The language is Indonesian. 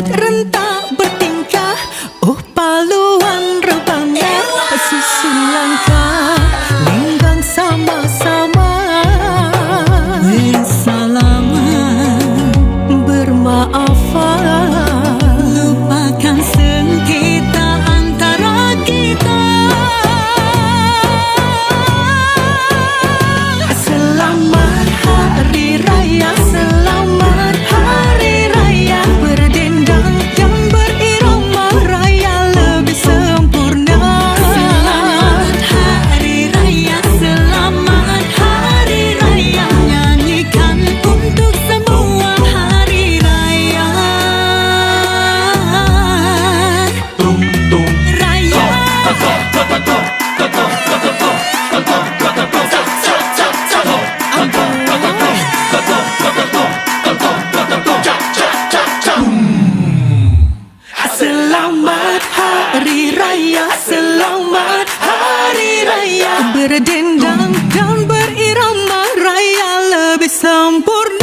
Sud renta bertingkah Oh paluan rebana Susulan Selamat Hari Raya, selamat Hari Raya. Berdendang dan berirama raya lebih sempurna.